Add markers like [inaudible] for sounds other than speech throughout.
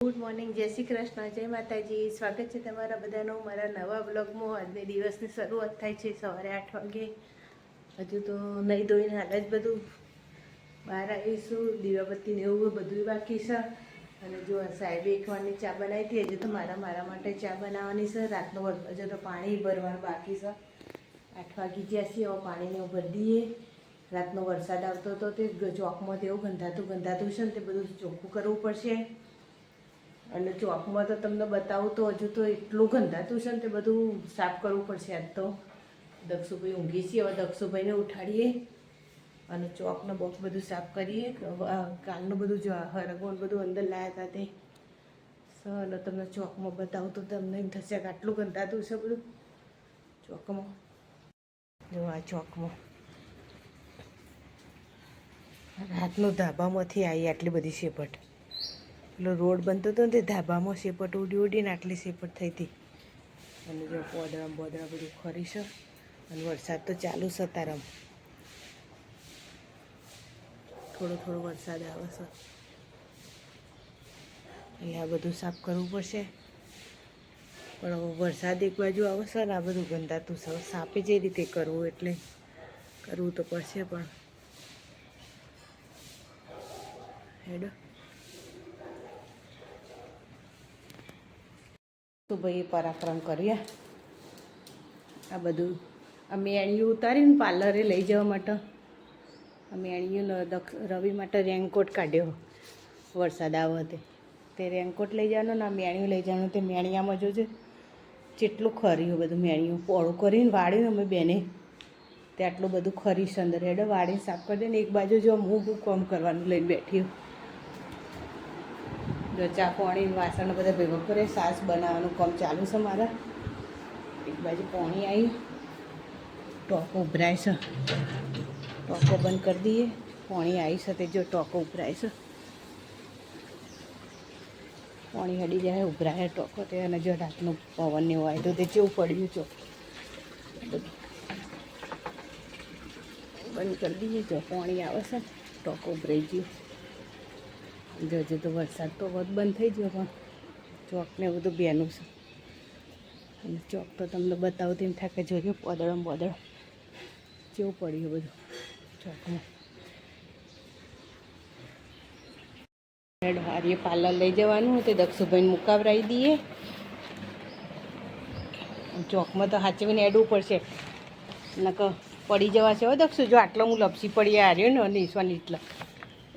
Good morning જય શ્રી કૃષ્ણ, જય માતાજી. સ્વાગત છે તમારા બધાનો મારા નવા બ્લોગમાં આજને દિવસની શરૂઆત થાય છે સવારે આઠ વાગે. હજુ તો નહીં ધોઈને હાલ જ બધું બહાર આવીશું. દીવાબત્તી ને એવું બધું બાકી છે અને જો સાહેબે એક વારની ચા બનાવી હતી, હજુ તો મારા મારા માટે ચા બનાવવાની છે. રાતનો હજુ તો પાણી ભરવાનું બાકી છે. આઠ વાગી ગયા છે હવે પાણીને ભરી દઈએ. રાતનો વરસાદ આવતો હતો તે ચોકમાં તેવું ગંધાતું ગંધાતું છે ને તે બધું ચોખ્ખું કરવું પડશે. અને ચોકમાં તો તમને બતાવું તો હજુ તો એટલું ગંધાતું છે ને તે બધું સાફ કરવું પડશે આજ તો. દક્ષુભાઈ ઊંઘી છે, હવે દક્ષુભાઈને ઉઠાડીએ અને ચોકને બોક્સ બધું સાફ કરીએ. કાલનું બધું જો હરગોન બધું અંદર લાયા હતા તે. સો તમને ચોકમાં બતાવું તો તમને એમ થશે કે આટલું ગંધાતું છે બધું. ચોકમાં. જો આ ચોકમાં. રાતનું ધાબામાંથી આવી આટલી બધી શેપટ. પેલો રોડ બનતો હતો ને તે ધાબામાં શેપટ ઉડી ઉડીને આટલી શેપટ થઈ હતી. અને જો પોદળા બોદરા બધું ખરી અને વરસાદ તો ચાલુ છે તારમ. થોડો થોડો વરસાદ આવે છે. એટલે આ બધું સાફ કરવું પડશે. પણ વરસાદ એક બાજુ આવે છે ને આ બધું ગંદાતું છે સાપે જે રીતે કરવું એટલે કરવું તો પડશે પણ. હેડો. તો ભાઈ પરાક્રમ કર્યા આ બધું. આ મેણિયું ઉતારીને પાર્લરે લઈ જવા માટે. મેણિયું લ- રવિ માટે રેનકોટ કાઢ્યો. વરસાદ આવ્યો તે. તે રેનકોટ લઈ જવાનો ને મેણિયું લઈ જવાનું. તે મેણિયામાં જોજે, જેટલું ખર્યું બધું મેણિયું. પોળું કરીને વાળ્યું અમે બેને. તે આટલું બધું ખરીશ અંદર હેડે, વાળીને સાફ કરી દે ને એક બાજુ જો હું કામ કરવાનું લઈને બેઠી. જો ચા પાણી વાસણ બધા ભેગો કરે સાસ બનાવવાનું કામ ચાલુ છે મારા. એક બાજુ પાણી આવી ટોકો ઉભરાય છે. ટોકો બંધ કરી દઈએ. પાણી આવી છે તે જો ટોકો ઉભરાય છે. પાણી હડી જાય, ઉભરાય ટોકો તે અને જો રાતનું પવન ને હોય તો તે કેવું પડ્યું છો. બંધ કરી દઈએ, જો પાણી આવે છે, ટોકો ઉભરાઈ ગયું. જો, હજુ તો વરસાદ તો વધ બંધ થઈ ગયો, પણ ચોકને એવું બધું બેનું છે. અને ચોક તો તમને બતાવું તેમ થાય કે જોજો પોદળમ પોદળ કેવું પડ્યું બધું ચોકમાં હારીએ પાર્લર લઈ જવાનું, તે દક્ષુભાઈને મુકાવરાવી દઈએ. ચોકમાં તો સાચવીને એડવું પડશે. નક પડી જવા છે હો દક્ષુ, જો આટલો હું લપસી પડી હાર્યો ને નીસવાની એટલા.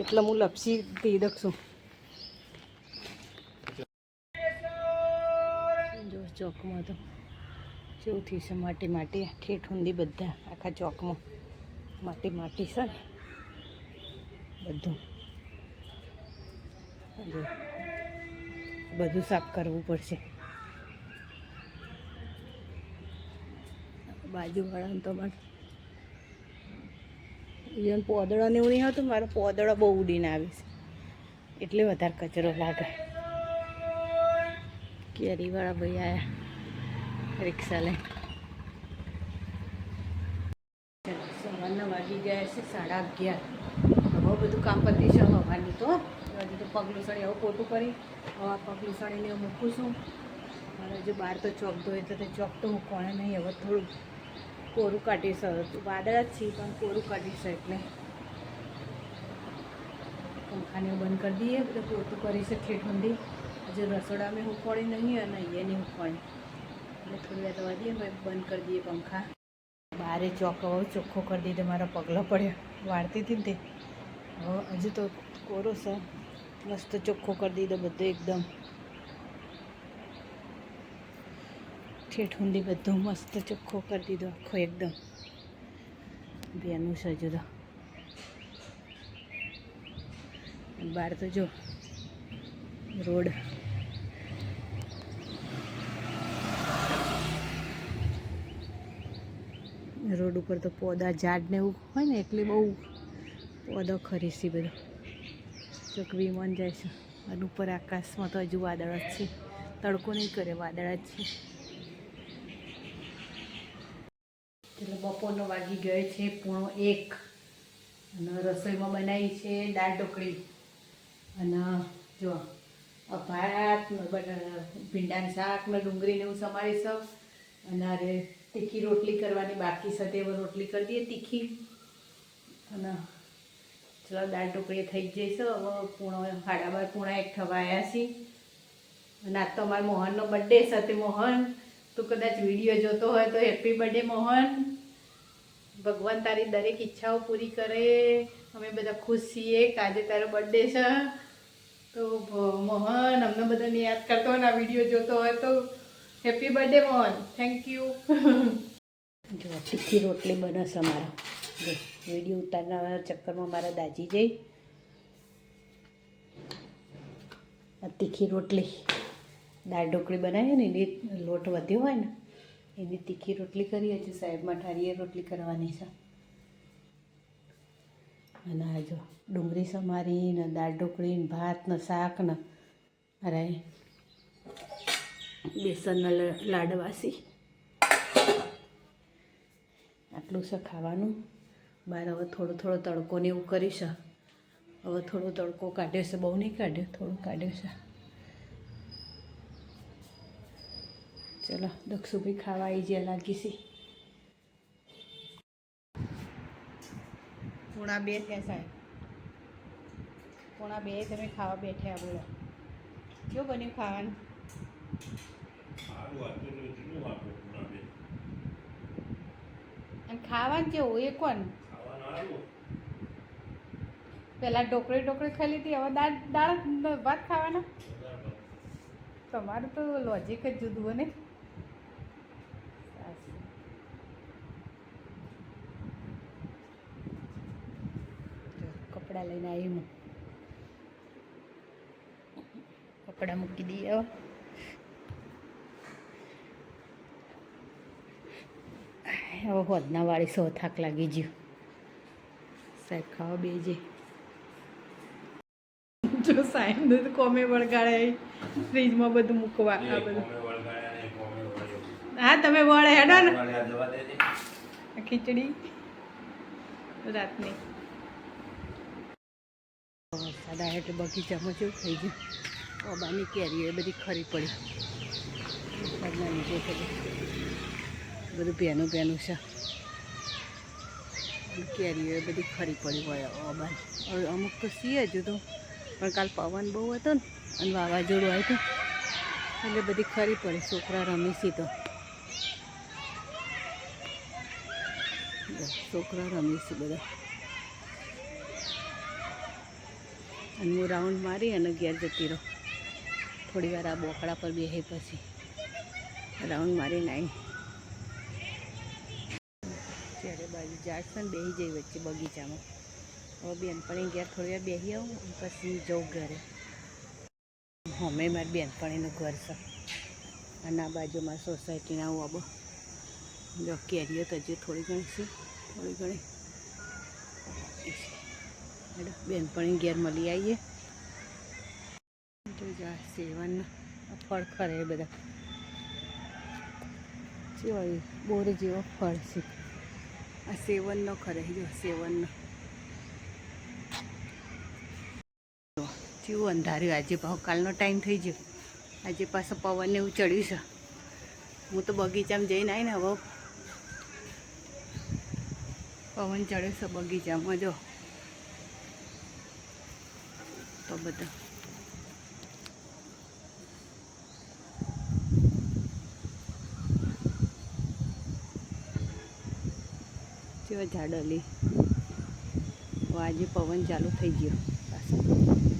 એટલે હું લપસી દઈ દખશું. જો ચોકમાં તો શું થયું છે માટી માટી ઠેઠ ઊંધી બધા આખા ચોકમાં. માટી માટી છે ને, બધું. બધું સાફ કરવું પડશે. બાજુવાળાને તો પણ ઇવન પોદળોને એવું હોતું, મારો પોદળો બહુ ઉડીને આવે છે. એટલે વધારે કચરો લાગે. કેરીવાળા ભાઈ આવ્યા રિક્ષા લઈ સવારના વાગી ગયા છે સાડા અગિયાર. હવે બધું કામ પતી છે હવાની તો. હજુ તો પગલું સળી હવે પોતું કરી હવે પગલું સળીને મૂકું છું. અને હજુ બહાર તો ચોક હોય તો ચોક તો મૂકવાને નહીં, હવે થોડું કોરું કાઢી હવે તો વાદળ જ છે, પણ કોરું કાઢીશ એટલે પંખાને બંધ કરી દઈએ એટલે પૂરતું કરી ઠેઠ ઠંડી. હજુ રસોડામાં ઉપાડી નહીં અને અહીંયા નહીં ઉપાડી એટલે થોડી વાર દવા દઈએ બંધ કરી દઈએ પંખા. બારે ચોક, ચોખ્ખો કરી દીધો, મારા પગલો પડ્યો. વાળતી હતી ને તે. હજુ તો કોરો છે. મસ્ત ચોખ્ખો કરી દીધો બધો એકદમ. ઠેઠ ઊંધી બધું મસ્ત ચોખ્ખો કરી દીધો, આખો એકદમ. બેનું સજો તો બહાર તો જો, રોડ. રોડ ઉપર તો પોદા, ઝાડ ને એવું હોય ને એટલે બહુ પોદો ખરીસી બધો. ચોક મન જાય છે. અને ઉપર આકાશમાં તો હજુ વાદળ જ છે. તડકો નહીં કરે, વાદળ જ છે. એટલે બપોરનો વાગી ગયો છે, પૂણો એક. અને રસોઈમાં બનાવી છે દાળ ઢોકળી. અને જો ભાત ભીંડાનું શાક, ને ડુંગળી ને એવું સમારીશ અને અરે તીખી રોટલી કરવાની, બાકી સાથે રોટલી કરી દઈએ તીખી. અને ચલો, દાળ ઢોકળી થઈ જઈશ હવે પૂણો સાડા પૂણા એક થવા આવ્યા છીએ. અને આજ તો અમારા મોહનનો બર્થડે તે મોહન. તું કદાચ વીડિયો જોતો હોય તો હેપી બર્થડે મોહન. ભગવાન તારી દરેક ઈચ્છાઓ પૂરી કરે, અમે બધા ખુશ છીએ આજે તારો બર્થડે છે. તો મોહન, અમને બધાને યાદ કરતો હોય ને, આ વીડિયો જોતો હોય તો happy birthday Mohan. Thank you [laughs] જો તીખી રોટલી બને છે અમારા. જો વીડિયો ઉતારના ચક્કરમાં મારા દાજી જઈ. તીખી રોટલી, દાળ ઢોકળી બનાવીએ ને, એની લોટ વધ્યો હોય ને એની તીખી રોટલી કરી છીએ સાહેબમાં ઠારીએ રોટલી કરવાની છે. અને આ જો ડુંગળી સમારી ને દાળ ઢોકળી ને ભાત શાક ને અરે બેસનના લાડવાસી. આટલું છે ખાવાનું. બહાર હવે થોડો થોડો તડકો ને એવું કરીશ હવે થોડો તડકો કાઢ્યો છે, બહુ નહીં કાઢ્યો, થોડું કાઢ્યો છે. ચલો દક્ષુભાઈ ખાવા આવી જ્યાં લાગી છે. પૂણા બે થયા સાહેબ. પૂણા બે તમે ખાવા બેઠ્યા બોલો. કેવું બન્યું ખાવાનું? અને ખાવાનું કેવું એ કોણ? પેલા ઢોકળી ઢોકળી ખાઈ લીધી હવે દાળ દાળ ભાત ખાવાના? તમારું તો લોજિક જ જુદું ને સાચું. જો હું. કપડાં મૂકી દઈએ હવે હોદના વાળી સો થાક લાગી ગયો. સાહેબ ખાવા બે જે જો સાહેબ દૂધ કોમે વળગાડે ફ્રીજમાં બધું મૂકવા આ બધું. હા તમે વળે હેડો ને. ખીચડી. રાતની. સાડા એટલે બગીચામાં જેવું થઈ ગયું. ઓબાની કેરીઓ એ બધી ખરી પડી. વરસાદના બધું પહેનું પહેનું છે. કેરીઓ એ બધી ખરી પડી હોય ઓબાની અમુક તો સી હજુ તો પણ કાલ પવન બહુ હતો ને, અને વાવાઝોડું આવ્યું એટલે બધી ખરી પડી. છોકરા રમી સી તો. છોકરા રમી છે બધા. અને હું રાઉન્ડ મારી અને ઘેર જતી રહું. થોડી વાર આ બોકડા પર બેસી પછી. રાઉન્ડ મારીને આવી ત્યારે બાજુ ઝાડ છે ને બેસી જઈ વચ્ચે બગીચામાં. હવે બેનપણી ઘેર થોડી વાર બેસી આવું પછી જઉં ઘરે. હમે મારી બેનપણીનું ઘર છે. અને આ બાજુમાં સોસાયટીના આવું આબો. જો કેરીઓ તો હજી થોડી ઘણી છે, થોડી ઘણી. બેનપણી ઘેર મળી આવીએ સેવન ફળ ખરે બધા. જેવા બોર જેવો ફળ છે. આ સેવનનો ખરે, જો સેવનનો. જેવું અંધાર્યું આજે ભાવ કાલનો ટાઈમ થઈ ગયો. આજે પાછો પવન ને એવું ચડ્યું છે. હું તો બગીચામાં જઈને આવીને હવે પવન ચડ્યો છે બગીચામાં, જો. તો બધા. જેવા ઝાડલી. આજે પવન ચાલુ થઈ ગયો. પાછો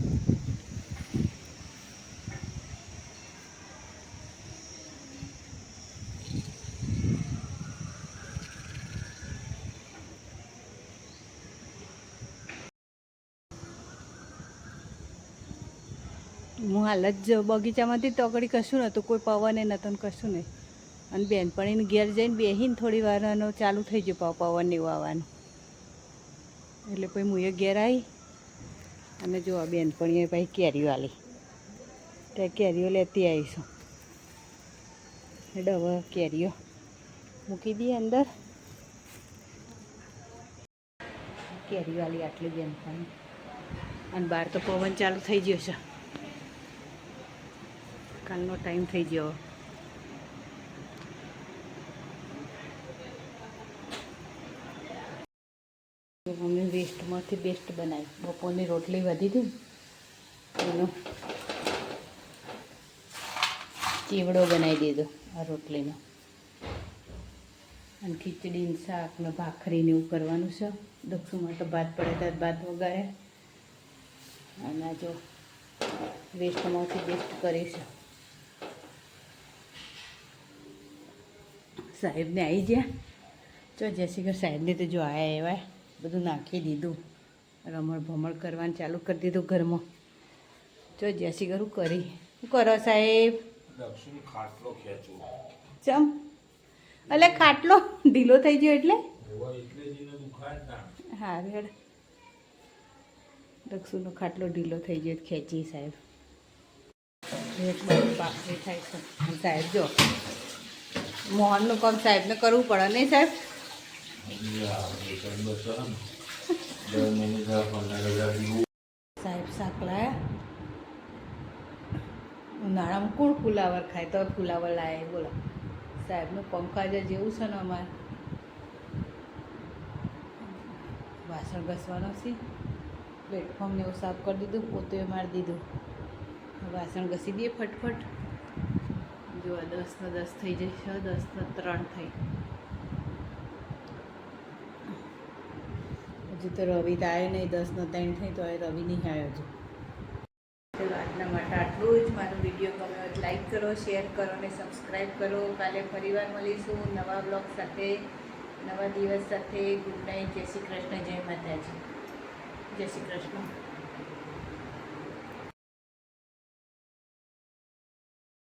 હું હાલ જ બગીચામાંથી તો આગળ કશું નહોતું, કોઈ પવને નહોતું કશું નહીં. અને બેનપણીને ઘેર જઈને બેસીને થોડી વાર આનો ચાલુ થઈ ગયો પાવ પવન એવું આવવાનું એટલે પછી હું એ ઘેર આવી અને જો આ બેનપણીએ પછી કેરીઓ આલી. ત્યાં કેરીઓ લેતી આવીશું. એટલે કેરીઓ મૂકી દઈએ અંદર. કેરીવાળી આટલી બેનપણી. અને બહાર તો પવન ચાલુ થઈ ગયો છે. કાલનો ટાઈમ થઈ ગયો. મમ્મી વેસ્ટમાંથી બેસ્ટ બનાવી. બપોરની રોટલી વધી હતી એનો ચીવડો બનાવી દીધો આ રોટલીનો. અને ખીચડીને શાકને શાક ને ભાખરી ને એવું કરવાનું છે. દક્ષુમાં માટે ભાત પડે, ત્યારે ભાત વગાડે અને જો વેસ્ટમાંથી બેસ્ટ કરીશું. સાહેબને આવી ગયા. જો જયશિખર સાહેબને તો જો આયા એવા બધું નાખી દીધું. રમણ ભમણ કરવાનું ચાલુ કરી દીધું ઘરમાં. જો જયશિખર કરું કરી. શું કરો સાહેબ? ખાટલો ચમ. એટલે ખાટલો? ઢીલો થઈ ગયો એટલે? હા રેડ. દક્ષુનો ખાટલો ઢીલો થઈ ગયો ખેંચી સાહેબ. એક બાજુ ભાખરી થાય સાહેબ જો. મોહનનું કામ સાહેબને કરવું પડે નહીં સાહેબ? સાહેબ શાક લાયા ઉનાળામાં કોણ ફુલાવર ખાય? તો ફુલાવર લાય, બોલો. સાહેબનું પંખાજ જેવું છે ને અમારે. વાસણ ઘસવાનો છે. પ્લેટફોર્મને એવું સાફ કરી દીધું, પોતે મારી દીધું. વાસણ ઘસી દઈએ ફટફટ. જો આ દસનો દસ થઈ જશે દસનો ત્રણ થઈ. હજુ તો રવિ તો આવ્યો નહીં દસનો ત્રણ થઈ તો એ રવિ નહીં આવ્યો છે ચલો આજના માટે આટલું જ. મારો વીડિયો ગમ્યો હોય લાઈક કરો શેર કરો અને સબસ્ક્રાઈબ કરો. કાલે ફરીવાર મળીશું નવા બ્લોગ સાથે નવા દિવસ સાથે. Good night. જય શ્રી કૃષ્ણ. જય માતાજી. જય શ્રી કૃષ્ણ.